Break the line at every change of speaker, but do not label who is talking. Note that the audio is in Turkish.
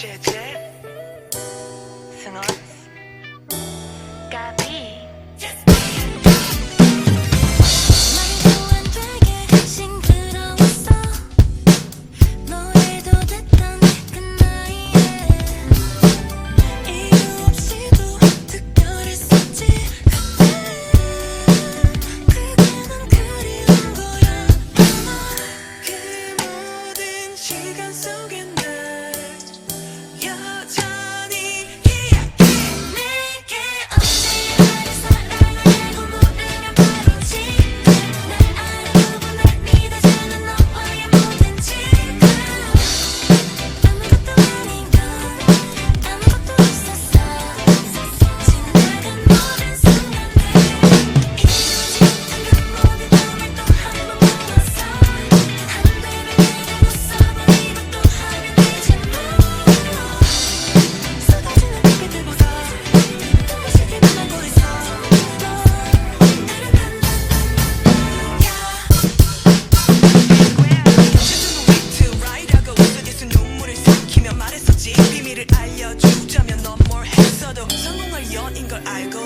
gece
Sinan
연인 걸 알고